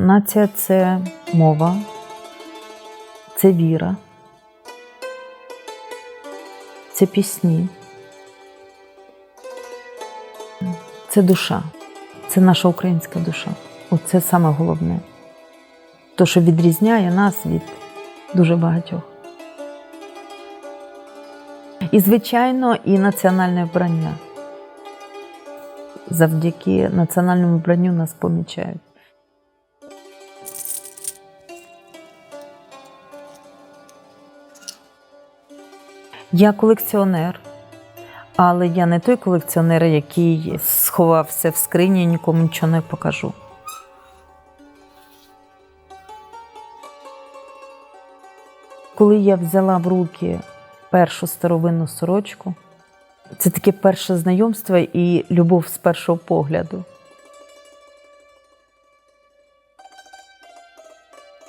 Нація це мова, це віра, це пісні, це душа, це наша українська душа. Оце саме головне. То, що відрізняє нас від дуже багатьох. І, звичайно, і національне вбрання. Завдяки національному вбранню нас помічають. Я колекціонер, але я не той колекціонер, який сховався в скрині і нікому нічого не покажу. Коли я взяла в руки першу старовинну сорочку, це таке перше знайомство і любов з першого погляду.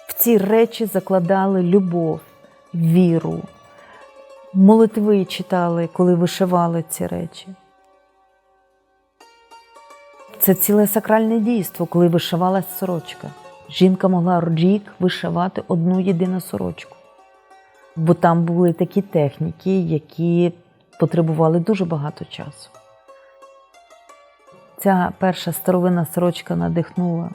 В ці речі закладали любов, віру, молитви читали, коли вишивали ці речі. Це ціле сакральне дійство, коли вишивалась сорочка. Жінка могла рік вишивати одну єдину сорочку. Бо там були такі техніки, які потребували дуже багато часу. Ця перша старовинна сорочка надихнула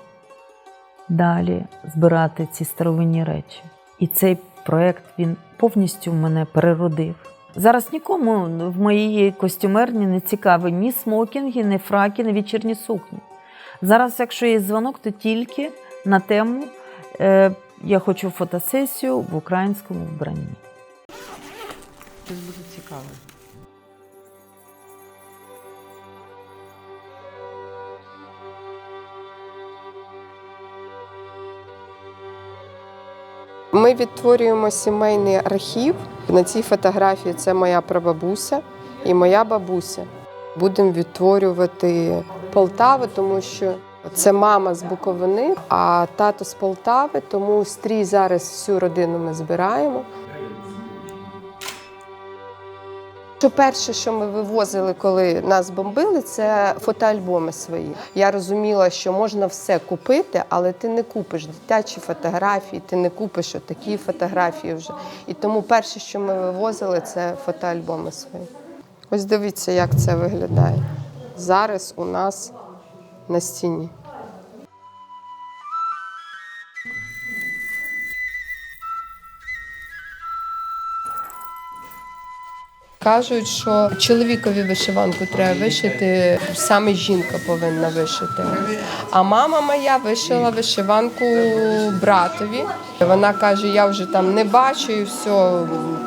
далі збирати ці старовинні речі. І цей проєкт він повністю мене переродив. Зараз нікому в моїй костюмерні не цікаві ні смокінги, ні фраки, ні вечірні сукні. Зараз, якщо є дзвонок, то тільки на тему е, я хочу фотосесію в українському вбранні. Це буде цікаво. Ми відтворюємо сімейний архів. На цій фотографії це моя прабабуся і моя бабуся. Будемо відтворювати Полтаву, тому що це мама з Буковини, а тато з Полтави. Тому стрій зараз всю родину ми збираємо. Що перше, що ми вивозили, коли нас бомбили, це фотоальбоми свої. Я розуміла, що можна все купити, але ти не купиш дитячі фотографії, ти не купиш такі фотографії вже. І тому перше, що ми вивозили, це фотоальбоми свої. Ось дивіться, як це виглядає. Зараз у нас на стіні. Кажуть, що чоловікові вишиванку треба вишити, саме жінка повинна вишити. А мама моя вишила вишиванку братові. Вона каже: я вже там не бачу і все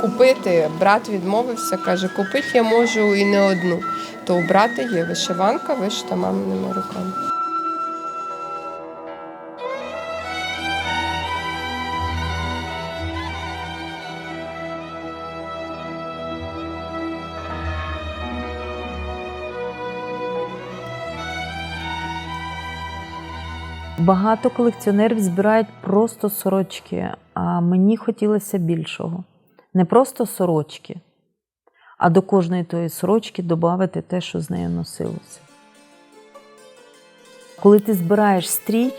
купити. Брат відмовився, каже, купити я можу і не одну. То у брата є вишиванка, вишита маминими руками. Багато колекціонерів збирають просто сорочки, а мені хотілося більшого. Не просто сорочки, а до кожної тої сорочки додати те, що з нею носилося. Коли ти збираєш стрій,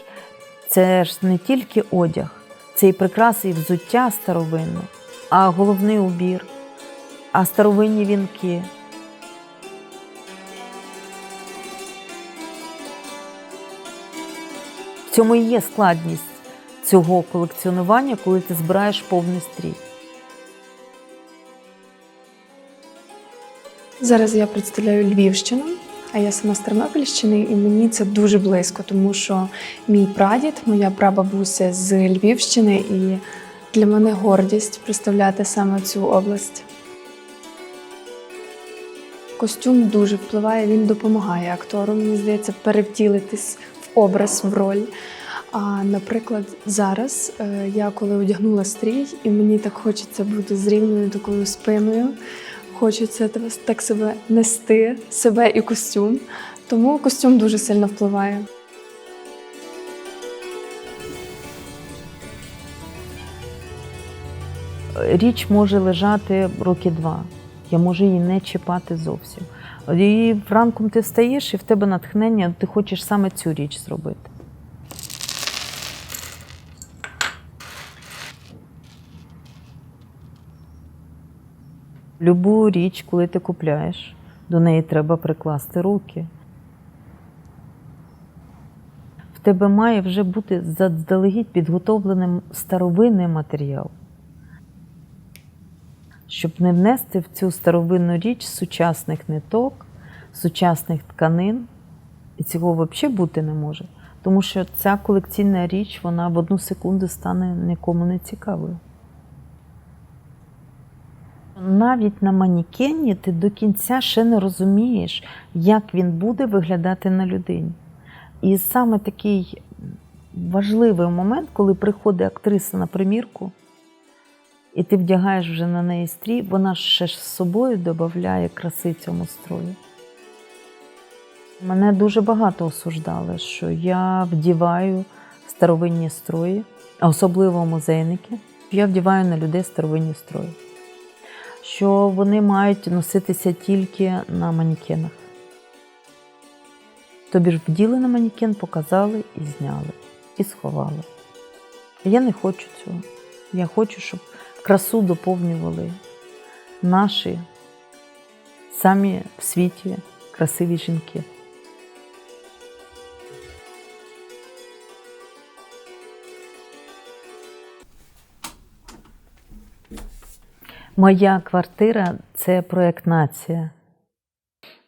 це ж не тільки одяг, це і прикраси, і взуття старовинне, а головний убір, а старовинні вінки. Цьому і є складність цього колекціонування, коли ти збираєш повний стрій. Зараз я представляю Львівщину, а я сама з Тернопільщини, і мені це дуже близько, тому що мій прадід, моя прабабуся з Львівщини, і для мене гордість представляти саме цю область. Костюм дуже впливає, він допомагає актору, мені здається, перевтілитись образ, в роль. А наприклад, зараз е, я коли одягнула стрій, і мені так хочеться бути з рівною такою спиною, хочеться та- так себе нести, себе і костюм. Тому костюм дуже сильно впливає. Річ може лежати роки два я можу її не чіпати зовсім. І ранком ти встаєш, і в тебе натхнення, ти хочеш саме цю річ зробити. Любу річ, коли ти купляєш, до неї треба прикласти руки. В тебе має вже бути заздалегідь підготовленим старовинний матеріал щоб не внести в цю старовинну річ сучасних ниток, сучасних тканин. І цього взагалі бути не може. Тому що ця колекційна річ вона в одну секунду стане нікому не цікавою. Навіть на манікені ти до кінця ще не розумієш, як він буде виглядати на людині. І саме такий важливий момент, коли приходить актриса на примірку, і ти вдягаєш вже на неї стрій, вона ще ж з собою додає краси цьому строю. Мене дуже багато осуждали, що я вдіваю старовинні строї, а особливо музейники. Я вдіваю на людей старовинні строї, що вони мають носитися тільки на манікенах. Тобі ж вділи на манікен, показали і зняли, і сховали. Я не хочу цього. Я хочу, щоб красу доповнювали наші самі в світі красиві жінки. Моя квартира це проект нація.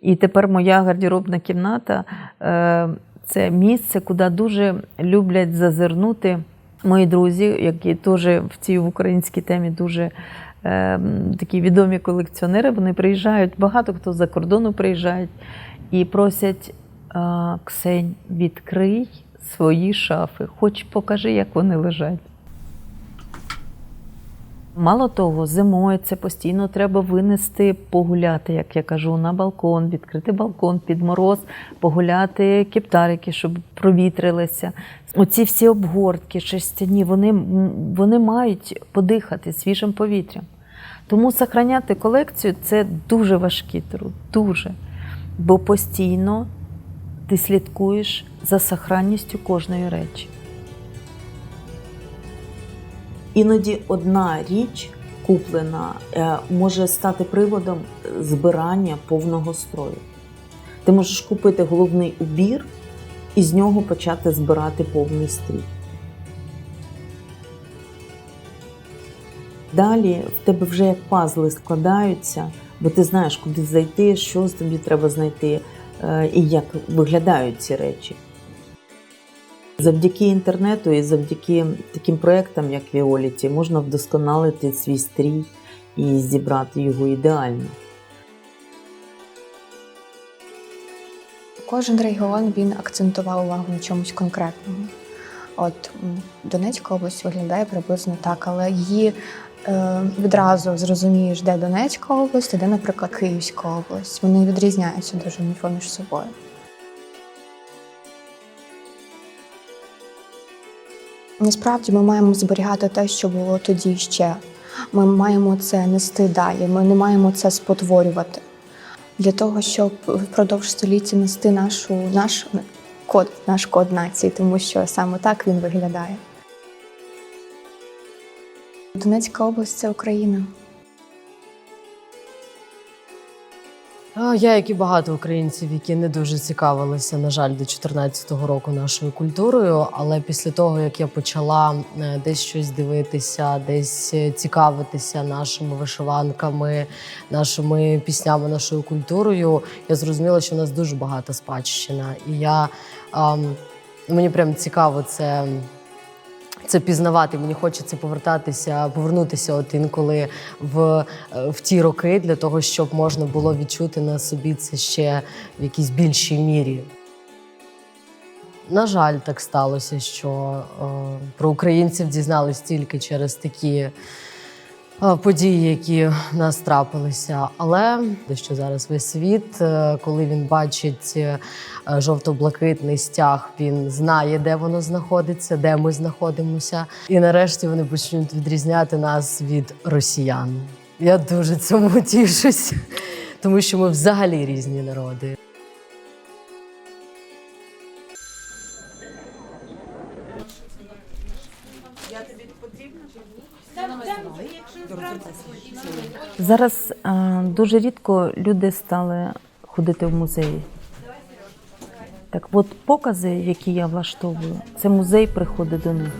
І тепер моя гардеробна кімната е, це місце, куди дуже люблять зазирнути мої друзі, які теж в цій в українській темі дуже е, такі відомі колекціонери. Вони приїжджають, багато хто за кордону приїжджають і просять е, Ксень, відкрий свої шафи, хоч покажи, як вони лежать. Мало того, зимою це постійно треба винести, погуляти, як я кажу, на балкон, відкрити балкон під мороз, погуляти кептарики, щоб провітрилися. Оці всі обгортки, шерстяні, вони, вони мають подихати свіжим повітрям. Тому сохраняти колекцію це дуже важкий труд, дуже. Бо постійно ти слідкуєш за сохранністю кожної речі. Іноді одна річ куплена е, може стати приводом збирання повного строю. Ти можеш купити головний убір і з нього почати збирати повний стрій. Далі в тебе вже як пазли складаються, бо ти знаєш, куди зайти, що тобі треба знайти е, і як виглядають ці речі. Завдяки інтернету і завдяки таким проектам, як Віоліті, можна вдосконалити свій стрій і зібрати його ідеально. Кожен регіон він акцентував увагу на чомусь конкретному. От Донецька область виглядає приблизно так, але її е, відразу зрозумієш, де Донецька область, а де, наприклад, Київська область. Вони відрізняються дуже між собою. Насправді ми маємо зберігати те, що було тоді ще. Ми маємо це нести далі, ми не маємо це спотворювати. Для того, щоб впродовж століття нести нашу, наш код, наш код нації, тому що саме так він виглядає. Донецька область це Україна. Я, як і багато українців, які не дуже цікавилися, на жаль, до 2014 року нашою культурою. Але після того, як я почала е, десь щось дивитися, десь е, цікавитися нашими вишиванками, нашими піснями, нашою культурою, я зрозуміла, що в нас дуже багата спадщина. І я ем, мені прям цікаво це. Це пізнавати, мені хочеться повертатися, повернутися от інколи в, в ті роки для того, щоб можна було відчути на собі це ще в якійсь більшій мірі. На жаль, так сталося, що е, про українців дізнались тільки через такі події, які в нас трапилися. Але що зараз весь світ, е, коли він бачить е, жовто-блакитний стяг, він знає, де воно знаходиться, де ми знаходимося. І нарешті вони почнуть відрізняти нас від росіян. Я дуже цьому тішусь, тому що ми взагалі різні народи. Зараз е, дуже рідко люди стали ходити в музеї. Так от покази, які я влаштовую, це музей приходить до них.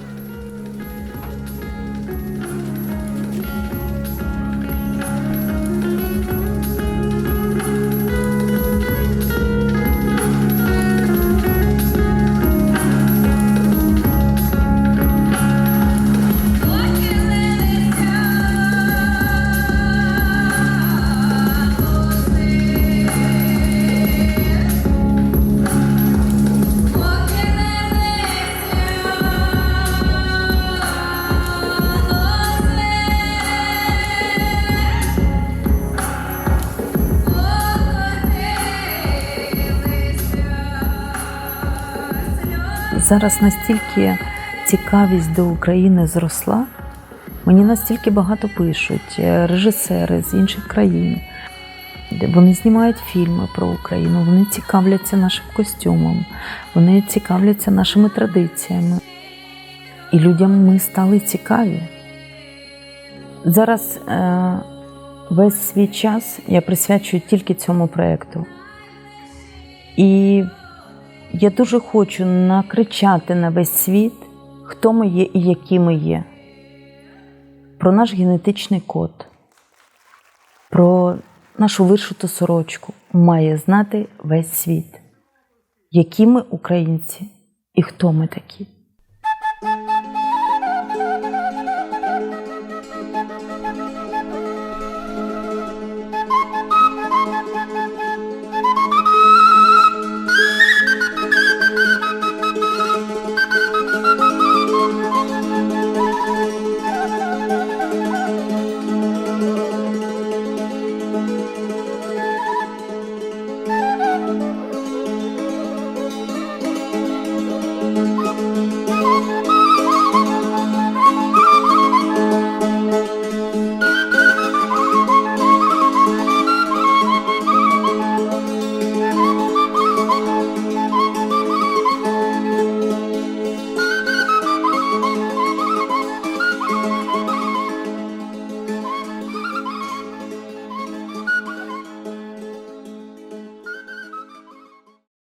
Зараз настільки цікавість до України зросла. Мені настільки багато пишуть е, режисери з інших країн. Вони знімають фільми про Україну, вони цікавляться нашим костюмом, вони цікавляться нашими традиціями. І людям ми стали цікаві. Зараз е, весь свій час я присвячую тільки цьому проєкту. І я дуже хочу накричати на весь світ, хто ми є і які ми є. Про наш генетичний код, про нашу вишиту сорочку має знати весь світ, які ми українці і хто ми такі.